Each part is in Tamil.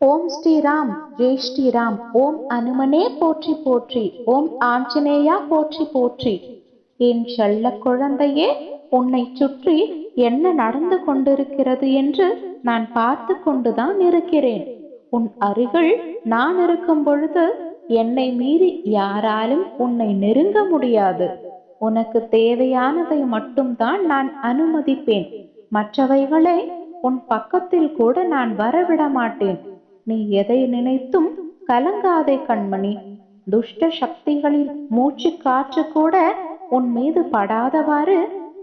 ஓம் ஸ்ரீராம் ஜெய் ஸ்ரீராம். ஓம் அனுமனே போற்றி போற்றி. ஓம் ஆஞ்சநேயா போற்றி போற்றி. என் செல்ல குழந்தையே உன்னை சுற்றி என்ன நடந்து கொண்டிருக்கிறது என்று நான் பார்த்து கொண்டுதான் இருக்கிறேன். உன் அருகில் நான் இருக்கும் பொழுது என்னை மீறி யாராலும் உன்னை நெருங்க முடியாது. உனக்கு தேவையானதை மட்டும்தான் நான் அனுமதிப்பேன். மற்றவைகளை உன் பக்கத்தில் கூட நான் வரவிட மாட்டேன். நீ எதை நினைத்தும் கலங்காதே கண்மணி. துஷ்ட சக்திகளின் மூச்சு காற்று கூட உன் மீது படாதவாறு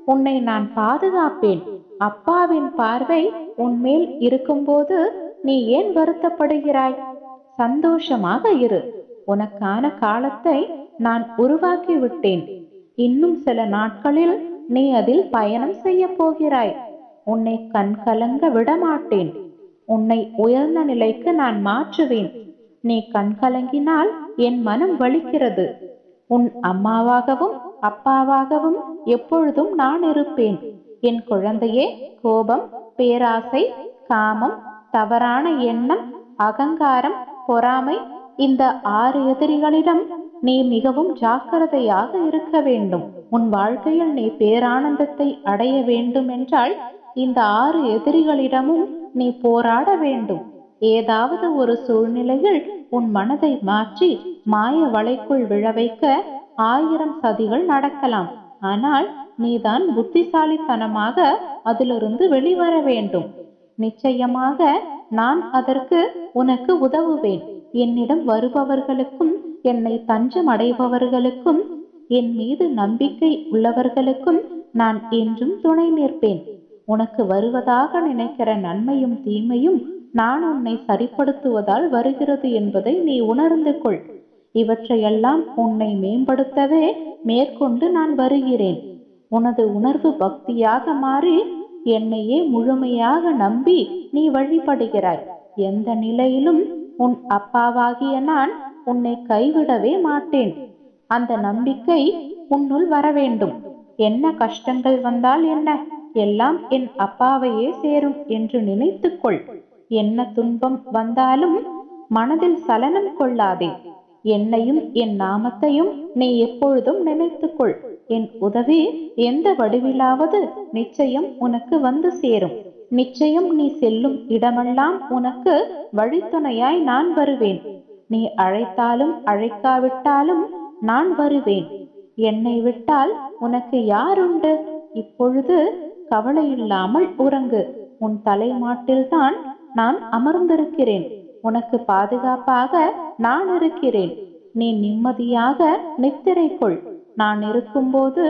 உன்னை நான் பாதுகாப்பேன். அப்பாவின் பார்வை உன்மேல் இருக்கும்போது நீ ஏன் வருத்தப்படுகிறாய்? சந்தோஷமாக இரு. உனக்கான காலத்தை நான் உருவாக்கி விட்டேன் இன்னும் சில நாட்களில் நீ அதில் பயணம் செய்ய போகிறாய். உன்னை கண் கலங்க விடமாட்டேன். உன்னை உயர்ந்த நிலைக்கு நான் மாற்றுவேன். நீ கண் கலங்கினால் என் மனம் வலிக்கிறது. உன் அம்மாவாகவும் அப்பாவாகவும் எப்பொழுதும் நான் இருப்பேன். என் குழந்தையே கோபம் பேராசை காமம் தவறான எண்ணம் அகங்காரம் பொறாமை இந்த ஆறு எதிரிகளிடம் நீ மிகவும் ஜாக்கிரதையாக இருக்க வேண்டும். உன் வாழ்க்கையில் நீ பேரானந்தத்தை அடைய வேண்டும் என்றால் இந்த ஆறு எதிரிகளிடமும் நீ போராட வேண்டும். ஏதாவது ஒரு சூழ்நிலையில் உன் மனதை மாற்றி மாய வலைக்குள் விழ வைக்க ஆயிரம் சதிகள் நடக்கலாம். ஆனால் நீதான் புத்திசாலித்தனமாக அதிலிருந்து வெளிவர வேண்டும். நிச்சயமாக நான் அதற்கு உனக்கு உதவுவேன். என்னிடம் வருபவர்களுக்கும் என்னை தஞ்சம் அடைபவர்களுக்கும் என் மீது நம்பிக்கை உள்ளவர்களுக்கும் நான் என்றும் துணை நிற்பேன். உனக்கு வருவதாக நினைக்கிற நன்மையும் தீமையும் நான் உன்னை சரிப்படுத்துவதால் வருகிறது என்பதை நீ உணர்ந்து கொள். இவற்றையெல்லாம் உன்னை மேம்படுத்தவே மேற்கொண்டு நான் வருகிறேன். உனது உணர்வு பக்தியாக மாறி என்னையே முழுமையாக நம்பி நீ வழிபடுகிறாய். எந்த நிலையிலும் உன் அப்பாவாகிய நான் உன்னை கைவிடவே மாட்டேன். அந்த நம்பிக்கை உன்னுள் வர வேண்டும் என்ன கஷ்டங்கள் வந்தால் என்ன? எல்லாம் என் அப்பாவையே சேரும் என்று நினைத்துக்கொள். என்ன துன்பம் வந்தாலும் மனதில் சலனம் கொள்ளாதே. என்னையும் என் நாமத்தையும் நீ எப்பொழுதும் நினைத்துக்கொள். என் உதவி எந்த வடிவிலாவது நிச்சயம் உனக்கு வந்து சேரும். நிச்சயம் நீ செல்லும் இடமெல்லாம் உனக்கு வழித்துணையாய் நான் வருவேன். நீ அழைத்தாலும் அழைக்காவிட்டாலும் நான் வருவேன். என்னை விட்டால் உனக்கு யாருண்டு? இப்பொழுது கவலை இல்லாமல் உறங்கு. உன் தலைமாட்டில்தான் நான் அமர்ந்திருக்கிறேன். உனக்கு பாதுகாப்பாக நான் இருக்கிறேன். நீ நிம்மதியாக நித்திரை கொள். நான் இருக்கும்போது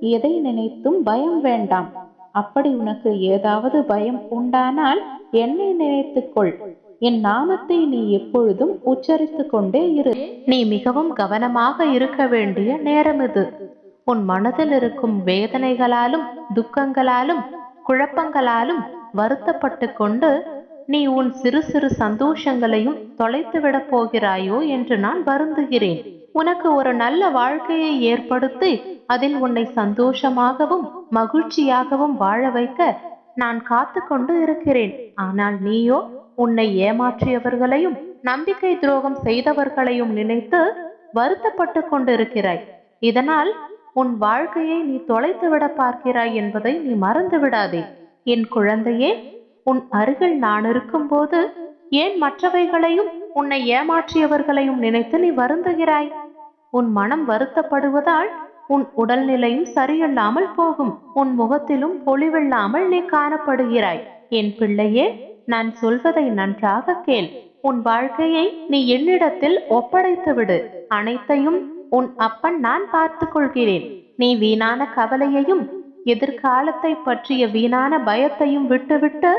எதை நினைத்தும் பயம் வேண்டாம். அப்படி உனக்கு ஏதாவது பயம் உண்டானால் என்னை நினைத்துக்கொள் என் நாமத்தை நீ எப்பொழுதும் உச்சரித்துக் கொண்டே இரு. நீ மிகவும் கவனமாக இருக்க வேண்டிய நேரம் இது. உன் மனதில் இருக்கும் வேதனைகளாலும் துக்கங்களாலும் குழப்பங்களாலும் வருத்தப்பட்டு கொண்டு நீ உன் சிறு சிறு சந்தோஷங்களையும் தொலைத்து விடப் போகிறாயோ என்று நான் வருந்துகிறேன். உனக்கு ஒரு நல்ல வாழ்க்கையை ஏற்படுத்தி அதில் உன்னை சந்தோஷமாகவும் மகிழ்ச்சியாகவும் வாழ வைக்க நான் காத்து கொண்டு இருக்கிறேன். ஆனால் நீயோ உன்னை ஏமாற்றியவர்களையும் நம்பிக்கை துரோகம் செய்தவர்களையும் நினைத்து வருத்தப்பட்டு கொண்டிருக்கிறாய். இதனால் உன் வாழ்க்கையை நீ தொலைத்துவிட பார்க்கிறாய் என்பதை நீ மறந்து விடாதே என் குழந்தையே உன் அருகில் நான் இருக்கும்போது ஏன் மற்றவைகளையும் உன்னை ஏமாற்றியவர்களையும் நினைத்து நீ வருந்துகிறாய்? உன் மனம் வருத்தப்படுவதால் உன் உடல்நிலையும் சரியில்லாமல் போகும். உன் முகத்திலும் பொலிவில்லாமல் நீ காணப்படுகிறாய். என் பிள்ளையே நான் சொல்வதை நன்றாக கேள். உன் வாழ்க்கையை நீ என்னிடத்தில் ஒப்படைத்து விடு அனைத்தையும் உன் அப்பன் நான் பார்த்து கொள்கிறேன் நீ வீணான கவலையையும் எதிர்காலத்தை பற்றிய வீணான பயத்தையும் விட்டுவிட்டு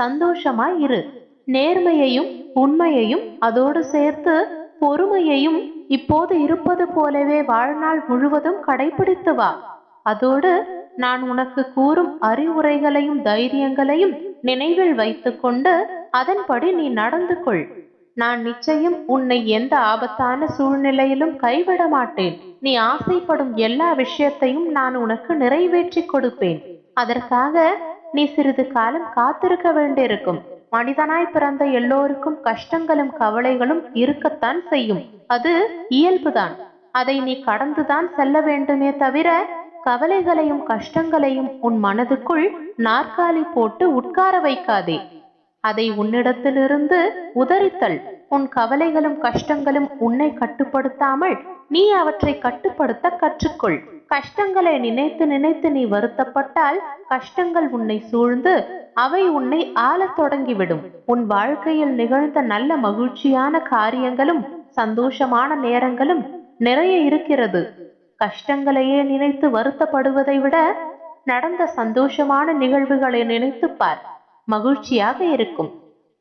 சந்தோஷமாய் இரு. நேர்மையையும் உண்மையையும் அதோடு சேர்த்து பொறுமையையும் இப்போது இருப்பது போலவே வாழ்நாள் முழுவதும் கடைபிடித்து வா. அதோடு நான் உனக்கு கூறும் அறிவுரைகளையும் தைரியங்களையும் நினைவில் வைத்துக்கொண்டு அதன்படி நீ நடந்து கொள். நான் நிச்சயம் உன்னை எந்த ஆபத்தான சூழ்நிலையிலும் கைவிட மாட்டேன். நீ ஆசைப்படும் எல்லா விஷயத்தையும் நான் உனக்கு நிறைவேற்றி கொடுப்பேன். அதற்காக நீ சிறிது காலம் காத்திருக்க வேண்டியிருக்கும். மனிதனாய் பிறந்த எல்லோருக்கும் கஷ்டங்களும் கவலைகளும் இருக்கத்தான் செய்யும். அது இயல்புதான். அதை நீ கடந்துதான் செல்ல வேண்டுமே தவிர கவலைகளையும் கஷ்டங்களையும் உன் மனதுக்குள் நாற்காலி போட்டு உட்கார வைக்காதே. அதை உன்னிடத்திலிருந்து உதறித்தல் உன் கவலைகளும் கஷ்டங்களும் உன்னை கட்டுப்படுத்தாமல் நீ அவற்றை கட்டுப்படுத்த கற்றுக்கொள். கஷ்டங்களை நினைத்து நினைத்து நீ வருத்தப்பட்டால் கஷ்டங்கள் உன்னை சூழ்ந்து அவை உன்னை ஆளத் தொடங்கிவிடும். உன் வாழ்க்கையில் நிகழ்ந்த நல்ல மகிழ்ச்சியான காரியங்களும் சந்தோஷமான நேரங்களும் நிறைய இருக்கிறது. கஷ்டங்களையே நினைத்து வருத்தப்படுவதை விட நடந்த சந்தோஷமான நிகழ்வுகளை நினைத்துப் பார். மகிழ்ச்சியாக இருக்கும்.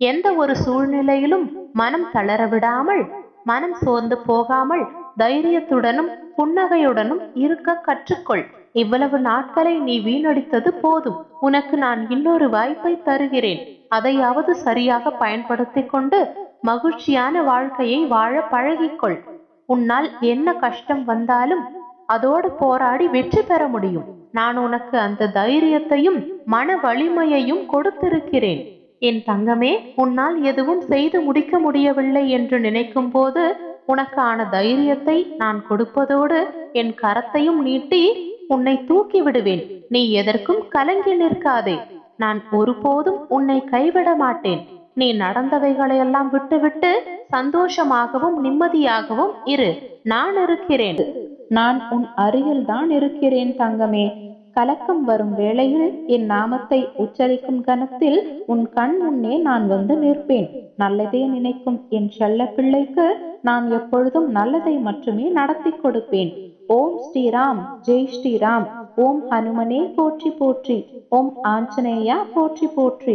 எந்த ஒரு சூழ்நிலையிலும் மனம் தளர விடாமல் மனம் சோர்ந்து போகாமல் தைரியத்துடனும் புன்னகையுடனும் இருக்க கற்றுக்கொள். இவ்வளவு நாட்களை நீ வீணடித்தது போதும். உனக்கு நான் இன்னொரு வாய்ப்பை தருகிறேன். அதையாவது சரியாக பயன்படுத்திக் கொண்டு மகிழ்ச்சியான வாழ்க்கையை வாழ பழகிக்கொள். உன்னால் என்ன கஷ்டம் வந்தாலும் அதோடு போராடி வெற்றி பெற முடியும். நான் உனக்கு அந்த தைரியத்தையும் மன வலிமையையும் கொடுத்திருக்கிறேன். என் தங்கமே உன்னால் எதுவும் செய்து முடிக்க முடியவில்லை என்று நினைக்கும் போது உனக்கான தைரியத்தை நான் கொடுப்பதோடு என் கரத்தையும் நீட்டி உன்னை தூக்கி விடுவேன். நீ எதற்கும் கலங்கி நிற்காதே. நான் ஒருபோதும் உன்னை கைவிட மாட்டேன். நீ நடந்தவைகளையெல்லாம் விட்டுவிட்டு சந்தோஷமாகவும் நிம்மதியாகவும் இரு. நான் இருக்கிறேன். நான் உன் அருகில் தான் இருக்கிறேன் தங்கமே. கலக்கம் வரும் வேளையில் என் நாமத்தை உச்சரிக்கும் கணத்தில் உன் கண் முன்னே நான் வந்து நிற்பேன். நல்லதே நினைக்கும் என் செல்ல பிள்ளைக்கு நான் எப்பொழுதும் நல்லதை மட்டுமே நடத்தி கொடுப்பேன். ஓம் ஸ்ரீராம் ஜெய் ஸ்ரீராம். ஓம் ஹனுமனே போற்றி போற்றி. ஓம் ஆஞ்சநேயா போற்றி போற்றி.